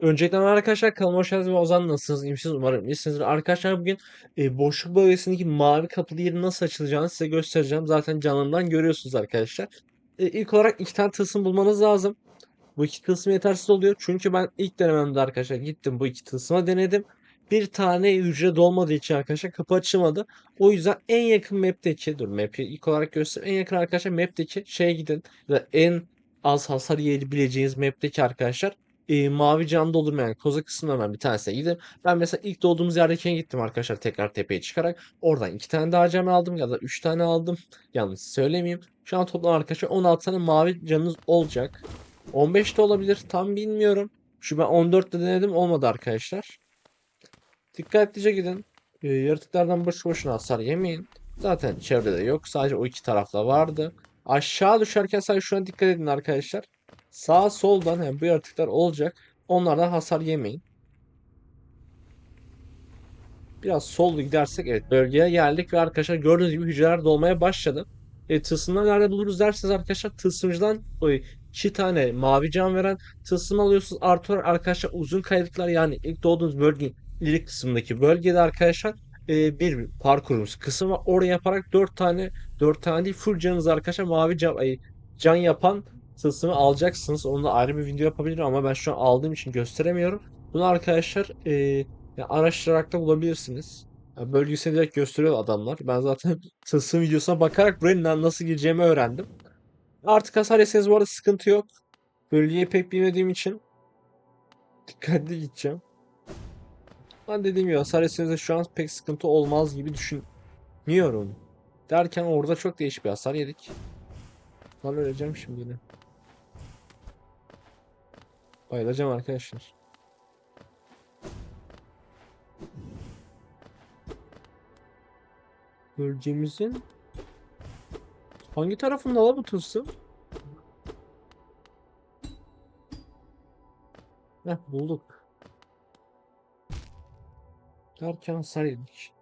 Öncelikle arkadaşlar kanalıma hoş geldiniz. Ozan nasılsınız? İyi misiniz? Umarım iyisinizdir. Arkadaşlar bugün e, boşluk bölgesindeki mavi kapılı yerin nasıl açılacağını size göstereceğim. Zaten canlıdan görüyorsunuz arkadaşlar. E, ilk olarak iki tane tılsım bulmanız lazım. Bu iki tılsım yetersiz oluyor. Çünkü ben ilk denememde arkadaşlar gittim bu iki tılsıma denedim. Bir tane hücre dolmadığı için arkadaşlar kapı açılmadı. O yüzden en yakın map'teki dur map'i ilk olarak göstereyim. En yakın arkadaşlar map'teki şeye gidin. En az hasar yiyebileceğiniz map'teki arkadaşlar e, mavi cam doldurmayan koza kısımlarından bir tanesine gidip ben mesela ilk doğduğumuz yerdekine gittim arkadaşlar tekrar tepeye çıkarak oradan iki tane daha cam aldım ya da üç tane aldım yanlış söylemeyeyim. Şu an toplam arkadaşlar 16 tane mavi camınız olacak. 15 de olabilir tam bilmiyorum. Şu ben 14'te denedim olmadı arkadaşlar. Dikkatlice gidin. E, yaratıklardan boş boşuna hasar yemeyin. Zaten çevrede yok. Sadece o iki tarafta vardı. Aşağı düşerken sadece şuna dikkat edin arkadaşlar. Sağ soldan hem bu yaratıklar olacak. Onlardan hasar yemeyin. Biraz sol gidersek evet bölgeye geldik ve arkadaşlar gördüğünüz gibi hücreler dolmaya başladı. E, tılsımları nerede buluruz derseniz arkadaşlar tılsımcıdan o iki tane mavi can veren tılsım alıyorsunuz. Artı arkadaşlar uzun kayalıklar yani ilk doğduğunuz bölgenin ileri kısmındaki bölgede arkadaşlar e, bir parkurumuz kısım var. Oraya yaparak 4 tane 4 tane değil full canınız arkadaşlar mavi can, ay, can yapan tılsımı alacaksınız. Onunla ayrı bir video yapabilirim ama ben şu an aldığım için gösteremiyorum. Bunu arkadaşlar e, ya araştırarak da bulabilirsiniz. Ya bölgesini direkt gösteriyor adamlar. Ben zaten tılsım videosuna bakarak buraya na- nasıl gireceğimi öğrendim. Artık hasar yeseniz bu arada sıkıntı yok. Bölgeyi pek bilmediğim için dikkatli gideceğim. Ben dediğim gibi hasar yeseniz de şu an pek sıkıntı olmaz gibi düşünmüyorum. Derken orada çok değişik bir hasar yedik. Lan öleceğim şimdi yine. Bayılacağım arkadaşlar. Bölgemizin hangi tarafında la bu tılsım? Heh bulduk. Derken hasar yedik.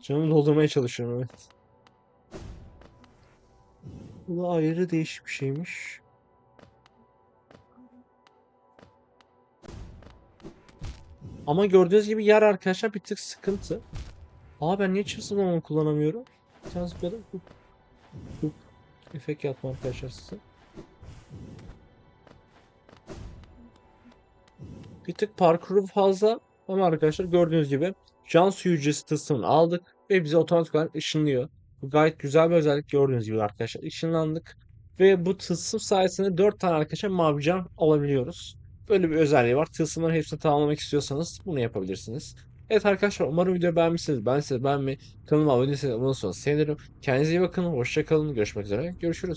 Canımı doldurmaya çalışıyorum evet. Bu da ayrı değişik bir şeymiş. Ama gördüğünüz gibi yer arkadaşlar bir tık sıkıntı. Aa ben niye çılsın onu kullanamıyorum? Bir tane zıpladım. Hup. Hup. Efekt yapma arkadaşlar size. Bir tık parkuru fazla ama arkadaşlar gördüğünüz gibi can suyu tılsımını aldık ve bize otomatik olarak ışınlıyor. Bu gayet güzel bir özellik gördüğünüz gibi arkadaşlar. Işınlandık ve bu tılsım sayesinde 4 tane arkadaşlar mavi can alabiliyoruz. Böyle bir özelliği var. Tılsımların hepsini tamamlamak istiyorsanız bunu yapabilirsiniz. Evet arkadaşlar umarım videoyu beğenmişsiniz. Ben size beğenmeyi, kanalıma abone değilseniz abone olursanız sevinirim. Kendinize iyi bakın. Hoşçakalın. Görüşmek üzere. Görüşürüz.